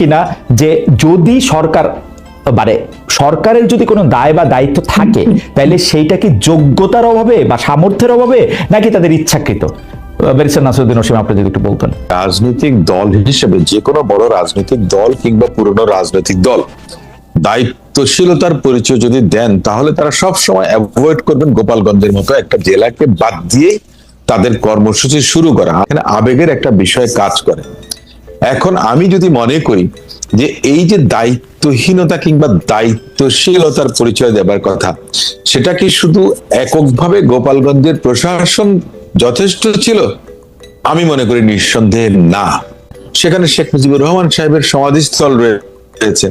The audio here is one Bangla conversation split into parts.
কিনা যে যদি সরকার মানে সরকারের যদি কোনো দায় বা দায়িত্ব থাকে তাহলে সেইটা কি যোগ্যতার অভাবে বা সামর্থ্যের অভাবে নাকি তাদের ইচ্ছাকৃত? ব্যারিস্টার নাসরুদ্দিন ওসিম আপনি যদি একটু বলতেন। রাজনৈতিক দল হিসেবে যে কোনো বড় রাজনৈতিক দল কিংবা পুরনো রাজনৈতিক দল দায়িত্বশীলতার পরিচয় যদি দেন তাহলে তারা সব সময় অ্যাভয়েড করবেন গোপালগঞ্জের মতো একটা জেলাকে বাদ দিয়ে তাদের কর্মসূচি শুরু করা। এখানে আবেগের একটা বিষয় কাজ করে। এখন আমি যদি মনে করি যে এই যে দায়িত্বহীনতা কিংবা দায়িত্বশীলতার পরিচয় দেবার কথা, সেটা কি শুধু এককভাবে গোপালগঞ্জের প্রশাসন যথেষ্ট ছিল? আমি মনে করি নিঃসন্দেহে না। সেখানে শেখ মুজিবুর রহমান সাহেবের সমাধিস্থল রয়েছে।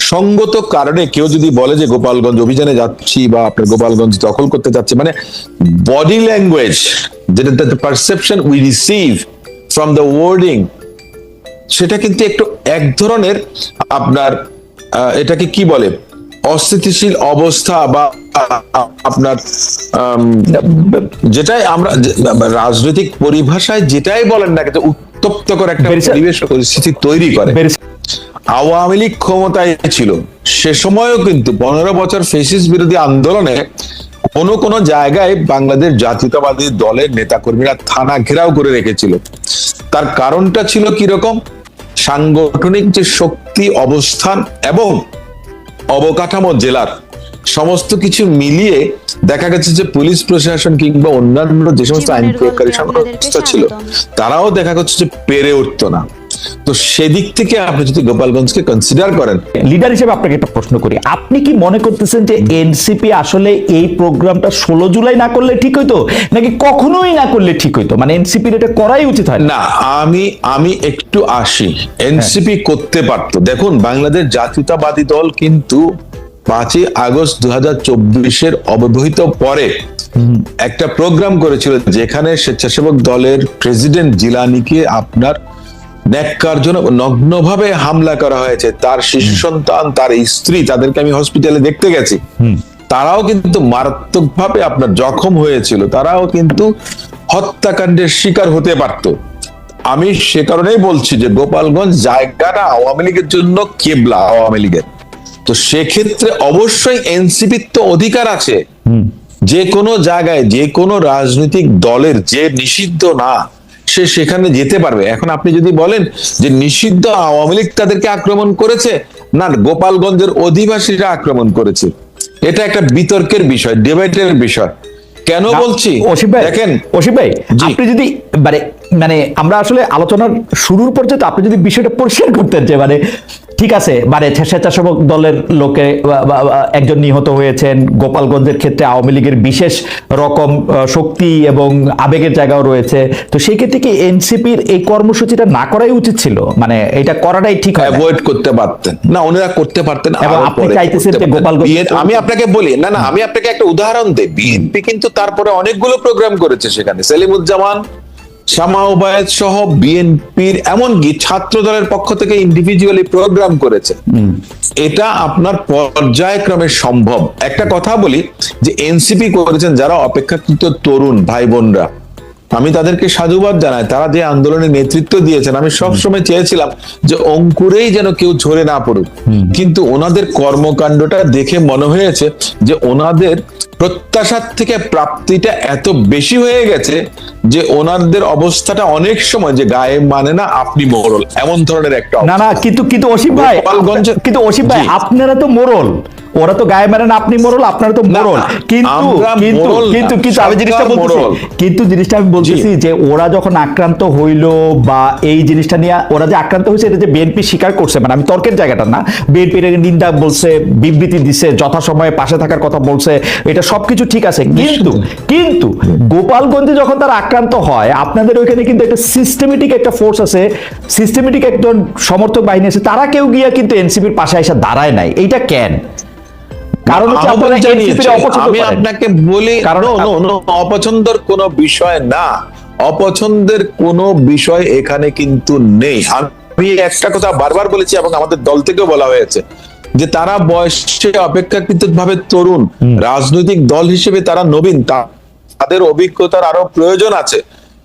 সঙ্গত কারণে কেউ যদি বলে যে গোপালগঞ্জ অভিযানে যাচ্ছি বা আপনার গোপালগঞ্জ দখল করতে যাচ্ছি মানে বডি ল্যাঙ্গুয়েজ যেটা perception we receive from the wording সেটা কিন্তু একটু এক ধরনের আপনার এটাকে কি বলে? অস্থিতিশীল অবস্থা বা আপনার যেটাই আমরা রাজনৈতিক পরিভাষায় যেটাই বলেন না কিন্তু উত্তপ্তকর একটা পরিবেশ পরিস্থিতি তৈরি করে। আওয়ামী লীগ ক্ষমতায় ছিল। সে সময়ও কিন্তু পনেরো বছর ফেসিস বিরোধী আন্দোলনে কোন কোন জায়গায় বাংলাদেশ জাতীয়তাবাদী দলের নেতাকর্মীরা থানা ঘেরাও করে রেখেছিল। তার কারণটা ছিল কীরকম? সাংগঠনিক যে শক্তি অবস্থান এবং অবকাঠামো জেলার সমস্ত কিছু মিলিয়ে দেখা গেছে যে পুলিশ প্রশাসন কিংবা অন্যান্য যে সমস্ত আইন প্রয়োগকারী সংস্থা ছিল তারাও দেখা যাচ্ছে যে পেরে উঠতো না। তো সেদিক থেকে আপনি যদি গোপালগঞ্জকে কনসিডার করেন লিডার হিসেবে আপনাকে একটা প্রশ্ন করি। আপনি কি মনে করতেছেন যে এনসিপি আসলে এই প্রোগ্রামটা ষোলো জুলাই না করলে ঠিক হইতো? নাকি কখনোই না করলে ঠিক হইতো? মানে এনসিপির এটা করাই উচিত হয় না? না আমি আমি একটু আসি। এনসিপি করতে পারতো। দেখুন বাংলাদেশ জাতীয়তাবাদী দল কিন্তু পাঁচই আগস্ট দু হাজার চব্বিশের অব্যবহিত পরে একটা প্রোগ্রাম করেছিল যেখানে স্বেচ্ছাসেবক দলের প্রেসিডেন্ট জিলানিকে আপনার ন্যাক্কারজনক নগ্নভাবে হামলা করা হয়েছে। তার শিশু সন্তান তার স্ত্রী তাদেরকে আমি হসপিটালে দেখতে গেছি তারাও কিন্তু মারাত্মকভাবে আপনার জখম হয়েছিল। তারাও কিন্তু হত্যাকাণ্ডের শিকার হতে পারত। আমি সে কারণেই বলছি যে গোপালগঞ্জ জায়গাটা আওয়ামী লীগের জন্য কেবলা আওয়ামী লীগের। তো সেক্ষেত্রে অবশ্যই এনসিপির তো অধিকার আছে। যে কোনো জায়গায় যে কোনো রাজনৈতিক দলের যে নিষিদ্ধ না সে সেখানে যেতে পারবে। এখন আপনি যদি বলেন যে নিষিদ্ধ আওয়ামী লীগ তাদেরকে আক্রমণ করেছে না গোপালগঞ্জের অধিবাসীরা আক্রমণ করেছে। এটা একটা বিতর্কের বিষয় ডিবেটের বিষয়। কেন বলছি? অসীম ভাই দেখেন অসিফ ভাই আপনি যদি মানে মানে আমরা আসলে আলোচনার শুরুর পর্যন্ত আপনি যদি বিষয়টা পরিষ্কার করতেন যে মানে ঠিক আছে মানে স্বেচ্ছাসেবক দলের লোকে একজন নিহত হয়েছেন গোপালগঞ্জের ক্ষেত্রে আওয়ামী লীগের বিশেষ রকম শক্তি এবং আবেগের জায়গাও রয়েছে। তো সেই ক্ষেত্রে কি এনসিপির এই কর্মসূচিটা না করাই উচিত ছিল? মানে এটা করাটাই ঠিক হয়? অ্যাভয়েড করতে পারতেন। না ওনারা করতে পারতেন এবং আপনি চাইতেছেন যে গোপালগঞ্জ- আমি আপনাকে বলি না না আমি আপনাকে একটা উদাহরণ দেই। বিএনপি কিন্তু তারপরে অনেকগুলো প্রোগ্রাম করেছে সেখানে। সেলিমুজ্জামান শামা ওবায়দ সহ বিএনপির এমনকি ছাত্র দলের পক্ষ থেকে ইন্ডিভিজুয়ালি প্রোগ্রাম করেছে। এটা আপনার পর্যায়ক্রমে সম্ভব। একটা কথা বলি যে এনসিপি করেছেন যারা অপেক্ষাকৃত তরুণ ভাই বোনরা আমি তাদেরকে সাধুবাদ জানাই। তারা যে আন্দোলনে নেতৃত্ব দিয়েছেন আমি সবসময় চেয়েছিলাম যে অঙ্কুরেই যেন কেউ ঝরে না পড়ুক। কিন্তু ওনাদের কর্মকাণ্ডটা দেখে মনে হয়েছে যে ওনাদের প্রত্যাশার থেকে প্রাপ্তিটা এত বেশি হয়ে গেছে যে ওনাদের অবস্থাটা অনেক সময় যে গায়ে মানে না আপনি মোড়ল এমন ধরনের একটা না না কিন্তু কিন্তু অসীম ভাই কিন্তু অসীম ভাই আপনারা তো মোরল। ওরা তো গায়ে মারেন আপনি মোরল আপনারা তো মোরল। কিন্তু কিন্তু কিন্তু কিন্তু আমি জিনিসটা বলতেছি কিন্তু জিনিসটা আমি বলতেছি যে ওরা যখন আক্রান্ত হইল বা এই জিনিসটা নিয়ে ওরা যে আক্রান্ত হয়েছে এটা যে বিএনপি স্বীকার করছে মানে আমি তর্কের জায়গাটা না। বিএনপির নিন্দা বলছে বিবৃতি দিছে যথাসময়ে পাশে থাকার কথা বলছে এটা সবকিছু ঠিক আছে। কিন্তু কিন্তু গোপালগঞ্জে যখন তারা আক্রান্ত হয় আপনাদের ওইখানে কিন্তু একটা সিস্টেমেটিক একটা ফোর্স আছে সিস্টেমেটিক একজন সমর্থক বাহিনী আছে তারা কেউ গিয়া কিন্তু এনসিপির পাশে এসে দাঁড়ায় নাই। এইটা কেন? কারণ আমি আপনাকে বলি অপছন্দের কোনো বিষয় না। অপছন্দের কোনো বিষয় এখানে কিন্তু নেই। আমি একটা কথা বারবার বলেছি এবং আমাদের দল থেকেও বলা হয়েছে যে তারা বয়সে অপেক্ষাকৃত ভাবে তরুণ রাজনৈতিক দল হিসেবে তারা নবীন। তাদের অভিজ্ঞতার আরও প্রয়োজন আছে।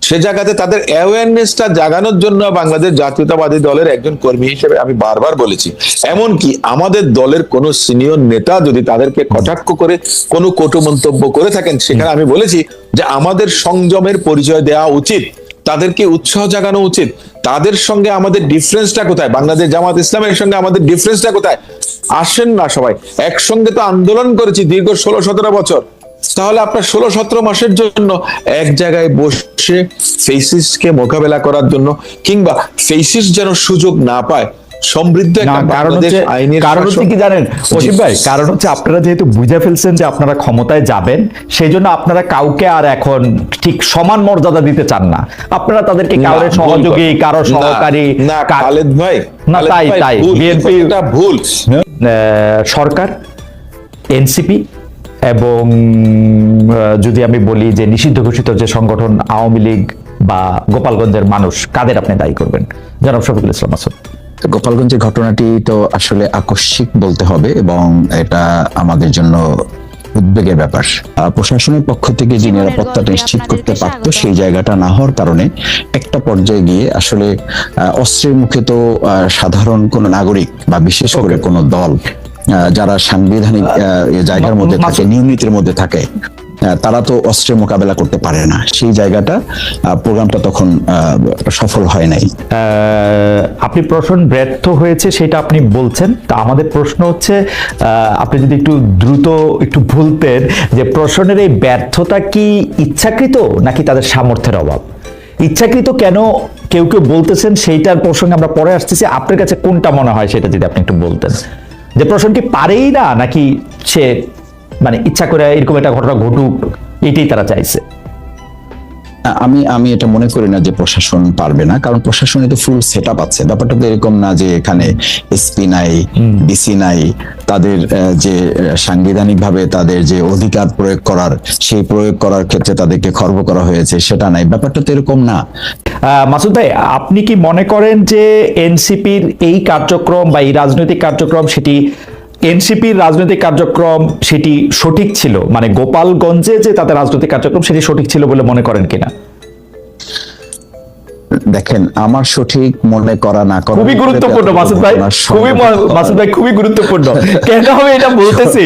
সে জায়গাতে তাদের অ্যাওয়ারনেসটা জাগানোর জন্য বাংলাদেশ জাতীয়তাবাদী দলের একজন কর্মী হিসেবে আমি বারবার বলেছি। এমনকি আমাদের দলের কোন সিনিয়র নেতা যদি তাদেরকে কটাক্ষ করে কোনো কটু মন্তব্য করে থাকেন, সেখানে আমি বলেছি যে আমাদের সংযমের পরিচয় দেওয়া উচিত, তাদেরকে উৎসাহ জাগানো উচিত, তাদের সঙ্গে আমাদের ডিফারেন্সটা কোথায়? বাংলাদেশ জামাত ইসলামের সঙ্গে আমাদের ডিফারেন্সটা কোথায়? আসেন না সবাই, একসঙ্গে তো আন্দোলন করেছি দীর্ঘ ষোলো সতেরো বছর। তাহলে আপনার ষোলো সতেরো মাসের জন্য এক জায়গায় বসে ফেসিসকে মোকাবেলা করার জন্য কিংবা ফেসিস যেন সুযোগ না পায় সমৃদ্ধ কারণ হচ্ছে কারণ হচ্ছে কি জানেন জি। অসিফ ভাই কারণ হচ্ছে আপনারা যেহেতু বুঝে ফেলছেন যে আপনারা ক্ষমতায় যাবেন সেই জন্য আপনারা কাউকে আর এখন ঠিক সমান মর্যাদা দিতে চান না। আপনারা তাদেরকে কারোর সহযোগী কথা। কারও সহকারী না খালেদ ভাই না, তাই, তাই, এটা ভুল। সরকার এনসিপি এবং আহ, যদি আমি বলি যে নিষিদ্ধ ঘোষিত যে সংগঠন আওয়ামী লীগ বা গোপালগঞ্জের মানুষ কাদের আপনি দায়ী করবেন? জনাব শফিকুল ইসলাম তো গোপালগঞ্জের ঘটনাটি তো আসলে আকস্মিক বলতে হবে এবং এটা আমাদের জন্য উদ্বেগের ব্যাপার। আহ, প্রশাসনের পক্ষ থেকে যে নিরাপত্তাটা নিশ্চিত করতে পারত সেই জায়গাটা না হওয়ার কারণে একটা পর্যায়ে গিয়ে আসলে আহ, অস্ত্রের মুখে তো আহ, সাধারণ কোনো নাগরিক বা বিশেষ করে কোনো দল যারা সাংবিধানিক জায়গার মধ্যে থাকে মাসুদ। নিয়ম নীতির মধ্যে থাকে তারা তো অস্ত্রের মোকাবেলা করতে পারে না। সেই জায়গাটা প্রোগ্রামটা তখন সফল হয় নাই। আপনি প্রশ্ন ব্যর্থ হয়েছে সেটা আপনি বলছেন। তা আমাদের প্রশ্ন হচ্ছে আপনি যদি একটু দ্রুত একটু ভুলতেন যে প্রশ্নের এই ব্যর্থতা কি ইচ্ছাকৃত নাকি তাদের সামর্থ্যের অভাব? ইচ্ছাকৃত কেন কেউ কেউ বলতেছেন সেইটার প্রসঙ্গে আমরা পরে আসতেছি। আপনার কাছে কোনটা মনে হয় সেটা যদি আপনি একটু বলতেন। যে প্রশ্ন কি পারেই না নাকি সে মানে ইচ্ছা করে এরকম একটা ঘটনা ঘটুক, এটাই তারা চাইছে। আমি আমি এটা মনে করি না যে প্রশাসন পারবে না কারণ প্রশাসনে তো ফুল সেট আপ আছে। ব্যাপারটা তো এরকম না যে এখানে এসপি নাই ডিসি নাই তাদের যে সাংবিধানিক ভাবে তাদের যে অধিকার প্রয়োগ করার সেই প্রয়োগ করার ক্ষেত্রে তাদেরকে খর্ব করা হয়েছে সেটা নাই। ব্যাপারটা তো এরকম না। মাসুদ ভাই আপনি কি মনে করেন যে এনসিপির এই কার্যক্রম বা এই রাজনৈতিক কার্যক্রম সেটি এনসিপির রাজনৈতিক কার্যক্রম সেটি সঠিক ছিল? মানে গোপালগঞ্জে যে তাদের রাজনৈতিক কার্যক্রম সেটি সঠিক ছিল বলে মনে করেন কিনা? দেখেন আমার সঠিক মনে করা না করা খুবই গুরুত্বপূর্ণ মাসুদ ভাই। খুবই মাসুদ ভাই খুবই গুরুত্বপূর্ণ। কেন আমি এটা বলতেছি?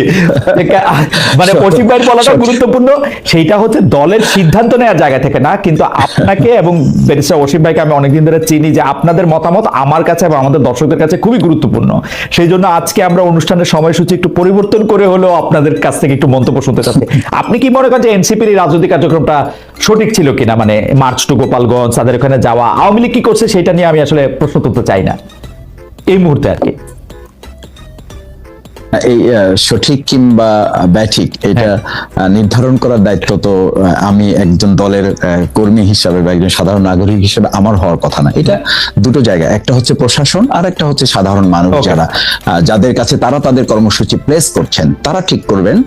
মানে পশ্চিম ভাইয়ের বলাটা গুরুত্বপূর্ণ। সেইটা হচ্ছে দলের সিদ্ধান্ত নেওয়ার জায়গা থেকে না কিন্তু আপনাকে এবং ব্যারিস্টার অসীম ভাইকে আমি অনেকদিন ধরে চিনি যে আপনাদের মতামত আমার কাছে এবং আমাদের দর্শকদের কাছে খুবই গুরুত্বপূর্ণ। সেই জন্য আজকে আমরা অনুষ্ঠানের সময়সূচি একটু পরিবর্তন করে হলেও আপনাদের কাছ থেকে একটু মন্তব্য শুনতে চাচ্ছি। আপনি কি মনে করেন যে এনসিপির এই রাজনৈতিক কার্যক্রমটা সঠিক ছিল কিনা মানে মার্চ টু গোপালগঞ্জ তাদের ওখানে যাওয়া আওয়ামী লীগ কি করছে সেটা নিয়ে আমি আসলে প্রশ্ন তুলতে চাই না। এই মুহূর্তে আর কি। এই সঠিক কিংবা ব্যাঠিক এটা আহ, নির্ধারণ করার দায়িত্ব তো আমি একজন দলের কর্মী হিসাবে বা একজন সাধারণ নাগরিক হিসেবে আমার হওয়ার কথা না। এটা দুটো জায়গা একটা হচ্ছে প্রশাসন আর একটা হচ্ছে সাধারণ মানুষ যারা যাদের কাছে তারা তাদের কর্মসূচি প্লেস করছেন তারা ঠিক করবেন।